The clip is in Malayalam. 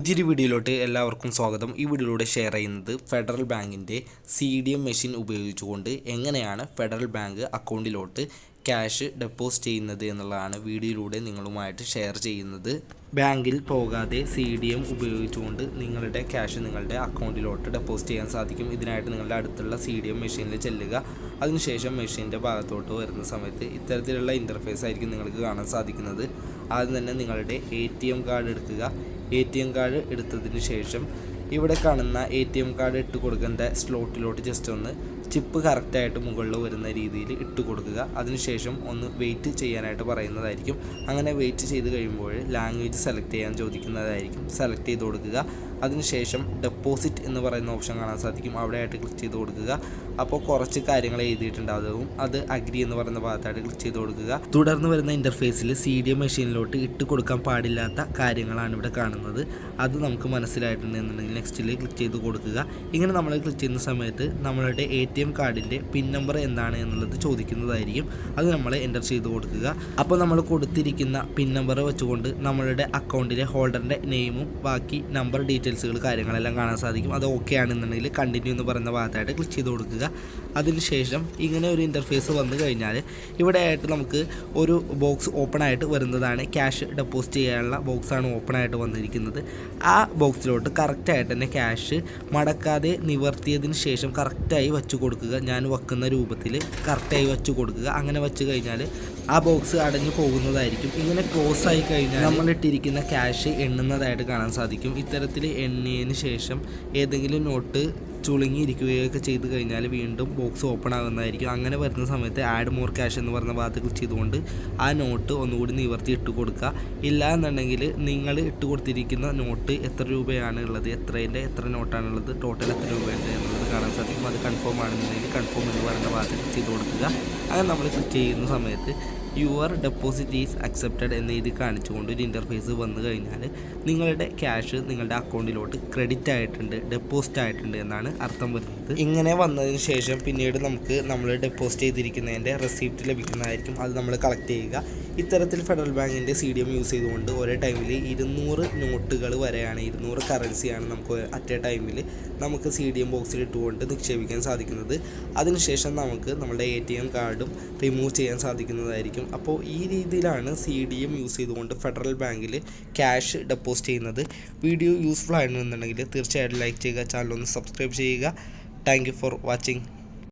പുതിയൊരു വീഡിയോയിലോട്ട് എല്ലാവർക്കും സ്വാഗതം. ഈ വീഡിയോയിലൂടെ ഷെയർ ചെയ്യുന്നത് ഫെഡറൽ ബാങ്കിന്റെ സി ഡി എം മെഷീൻ ഉപയോഗിച്ചുകൊണ്ട് എങ്ങനെയാണ് ഫെഡറൽ ബാങ്ക് അക്കൗണ്ടിലോട്ട് ക്യാഷ് ഡെപ്പോസിറ്റ് ചെയ്യുന്നത് എന്നുള്ളതാണ് വീഡിയോയിലൂടെ നിങ്ങളുമായിട്ട് ഷെയർ ചെയ്യുന്നത്. ബാങ്കിൽ പോകാതെ സി ഡി എം ഉപയോഗിച്ചുകൊണ്ട് നിങ്ങളുടെ ക്യാഷ് നിങ്ങളുടെ അക്കൗണ്ടിലോട്ട് ഡെപ്പോസിറ്റ് ചെയ്യാൻ സാധിക്കും. ഇതിനായിട്ട് നിങ്ങളുടെ അടുത്തുള്ള സി ഡി എം മെഷീനിൽ ചെല്ലുക. അതിനുശേഷം മെഷീന്റെ ഭാഗത്തോട്ട് വരുന്ന സമയത്ത് ഇത്തരത്തിലുള്ള ഇന്റർഫേസ് ആയിരിക്കും നിങ്ങൾക്ക് കാണാൻ സാധിക്കുന്നത്. ആദ്യം തന്നെ നിങ്ങളുടെ എ ടി എം കാർഡ് എടുക്കുക. എ ടി എം കാർഡ് എടുത്തതിന് ശേഷം ഇവിടെ കാണുന്ന എ ടി എം കാർഡ് ഇട്ട് കൊടുക്കേണ്ട സ്ലോട്ടിലോട്ട് ജസ്റ്റ് ഒന്ന് ചിപ്പ് കറക്റ്റായിട്ട് മുകളിൽ വരുന്ന രീതിയിൽ ഇട്ട് കൊടുക്കുക. അതിനുശേഷം ഒന്ന് വെയിറ്റ് ചെയ്യാനായിട്ട് പറയുന്നതായിരിക്കും. അങ്ങനെ വെയിറ്റ് ചെയ്ത് കഴിയുമ്പോൾ ലാംഗ്വേജ് സെലക്ട് ചെയ്യാൻ ചോദിക്കുന്നതായിരിക്കും. സെലക്ട് ചെയ്ത് കൊടുക്കുക. അതിനുശേഷം ഡെപ്പോസിറ്റ് എന്ന് പറയുന്ന ഓപ്ഷൻ കാണാൻ സാധിക്കും. അവിടെ ആയിട്ട് ക്ലിക്ക് ചെയ്ത് കൊടുക്കുക. അപ്പോൾ കുറച്ച് കാര്യങ്ങൾ എഴുതിയിട്ടുണ്ടാകും അത് അഗ്രി എന്ന് പറയുന്ന ഭാഗത്തായിട്ട് ക്ലിക്ക് ചെയ്ത് കൊടുക്കുക. തുടർന്ന് വരുന്ന ഇന്റർഫേസിൽ സി ഡി എം മെഷീനിലോട്ട് ഇട്ട് കൊടുക്കാൻ പാടില്ലാത്ത കാര്യങ്ങളാണ് ഇവിടെ കാണുന്നത്. അത് നമുക്ക് മനസ്സിലായിട്ടുണ്ടെന്നുണ്ടെങ്കിൽ നെക്സ്റ്റിൽ ക്ലിക്ക് ചെയ്ത് കൊടുക്കുക. ഇങ്ങനെ നമ്മൾ ക്ലിക്ക് ചെയ്യുന്ന സമയത്ത് നമ്മളുടെ എ ടി എം കാർഡിന്റെ പിൻ നമ്പർ എന്താണ് എന്നുള്ളത് ചോദിക്കുന്നതായിരിക്കും. അത് നമ്മൾ എന്റർ ചെയ്ത് കൊടുക്കുക. അപ്പോൾ നമ്മൾ കൊടുത്തിരിക്കുന്ന പിൻ നമ്പർ വെച്ചുകൊണ്ട് നമ്മളുടെ അക്കൗണ്ടിലെ ഹോൾഡറിന്റെ നെയിമും ബാക്കി നമ്പർ ഡീറ്റെയിൽസുകൾ കാര്യങ്ങളെല്ലാം കാണാൻ സാധിക്കും. അത് ഓക്കെ ആണെന്നുണ്ടെങ്കിൽ കണ്ടിന്യൂ എന്ന് പറയുന്ന ഭാഗത്തായിട്ട് ക്ലിക്ക് ചെയ്ത് കൊടുക്കുക. അതിനുശേഷം ഇങ്ങനെ ഒരു ഇന്റർഫേസ് വന്നു കഴിഞ്ഞാൽ ഇവിടെ ആയിട്ട് നമുക്ക് ഒരു ബോക്സ് ഓപ്പൺ ആയിട്ട് വരുന്നതാണ്. ക്യാഷ് ഡെപ്പോസിറ്റ് ചെയ്യാനുള്ള ബോക്സാണ് ഓപ്പൺ ആയിട്ട് വന്നിരിക്കുന്നത്. ആ ബോക്സിലോട്ട് കറക്റ്റായിട്ട് തന്നെ ക്യാഷ് മടക്കാതെ നിവർത്തിയതിന് ശേഷം കറക്റ്റായി വെച്ച് കൊടുക്കുക. ഞാൻ വെക്കുന്ന രൂപത്തിൽ കറക്റ്റായി വെച്ച് കൊടുക്കുക. അങ്ങനെ വെച്ച് കഴിഞ്ഞാൽ ആ ബോക്സ് അടഞ്ഞു പോകുന്നതായിരിക്കും. ഇങ്ങനെ ക്ലോസ് ആയി കഴിഞ്ഞാൽ നമ്മൾ ഇട്ടിരിക്കുന്ന ക്യാഷ് എണ്ണുന്നതായിട്ട് കാണാൻ സാധിക്കും. ഇത്തരത്തിൽ എണ്ണിയതിന് ശേഷം ഏതെങ്കിലും നോട്ട് ചുളുങ്ങിയിരിക്കുകയൊക്കെ ചെയ്ത് കഴിഞ്ഞാൽ വീണ്ടും ബോക്സ് ഓപ്പൺ ആകുന്നതായിരിക്കും. അങ്ങനെ വരുന്ന സമയത്ത് ആഡ് മോർ ക്യാഷ് എന്ന് പറഞ്ഞ ഭാഗത്ത് ക്ലിക്ക് ചെയ്തുകൊണ്ട് ആ നോട്ട് ഒന്നുകൂടി നിവർത്തി ഇട്ട് കൊടുക്കുക. ഇല്ല എന്നുണ്ടെങ്കിൽ നിങ്ങൾ ഇട്ട് കൊടുത്തിരിക്കുന്ന നോട്ട് എത്ര രൂപയാണ് ഉള്ളത് എത്രേന്റെ എത്ര നോട്ടാണുള്ളത് ടോട്ടൽ എത്ര രൂപയുണ്ട് എന്നുള്ളത് കാണാൻ സാധിക്കും. അത് കൺഫേം ആണെന്നുണ്ടെങ്കിൽ കൺഫേം എന്ന് പറയുന്ന ഭാഗത്ത് ക്ലിക്ക് ചെയ്ത് കൊടുക്കുക. അങ്ങനെ നമ്മൾ ക്ലിക്ക് ചെയ്യുന്ന സമയത്ത് യുവർ ഡെപ്പോസിറ്റ് ഈസ് അക്സെപ്റ്റഡ് എന്ന് എഴുതി കാണിച്ചുകൊണ്ട് ഒരു ഇന്റർഫേസ് വന്നു കഴിഞ്ഞാൽ നിങ്ങളുടെ ക്യാഷ് നിങ്ങളുടെ അക്കൗണ്ടിലോട്ട് ക്രെഡിറ്റ് ആയിട്ടുണ്ട് ഡെപ്പോസിറ്റ് ആയിട്ടുണ്ട് എന്നാണ് അർത്ഥം വരുന്നത്. ഇങ്ങനെ വന്നതിന് ശേഷം പിന്നീട് നമുക്ക് നമ്മൾ ഡെപ്പോസിറ്റ് ചെയ്തിരിക്കുന്നതിന്റെ റെസിപ്റ്റ് ലഭിക്കുന്നതായിരിക്കും. അത് നമ്മൾ കളക്ട് ചെയ്യുക. ഇത്തരത്തിൽ ഫെഡറൽ ബാങ്കിന്റെ സി ഡി എം യൂസ് ചെയ്തുകൊണ്ട് ഒരേ ടൈമിൽ ഇരുന്നൂറ് നോട്ടുകൾ വരെയാണ് ഇരുന്നൂറ് കറൻസിയാണ് നമുക്ക് അറ്റ് എ ടൈമിൽ നമുക്ക് സി ഡി എം ബോക്സിൽ ഇട്ടുകൊണ്ട് നിക്ഷേപിക്കാൻ സാധിക്കുന്നത്. അതിനുശേഷം നമുക്ക് നമ്മുടെ എ ടി എം കാർഡും റിമൂവ് ചെയ്യാൻ സാധിക്കുന്നതായിരിക്കും. അപ്പോൾ ഈ രീതിയിലാണ് സി ഡി എം യൂസ് ചെയ്തുകൊണ്ട് ഫെഡറൽ ബാങ്കിൽ ക്യാഷ് ഡെപ്പോസിറ്റ് ചെയ്യുന്നത്. വീഡിയോ യൂസ്ഫുൾ ആയിരുന്നുണ്ടെങ്കിൽ തീർച്ചയായിട്ടും ലൈക്ക് ചെയ്യുക ചാനൽ ഒന്ന് സബ്സ്ക്രൈബ് ചെയ്യുക. Thank for watching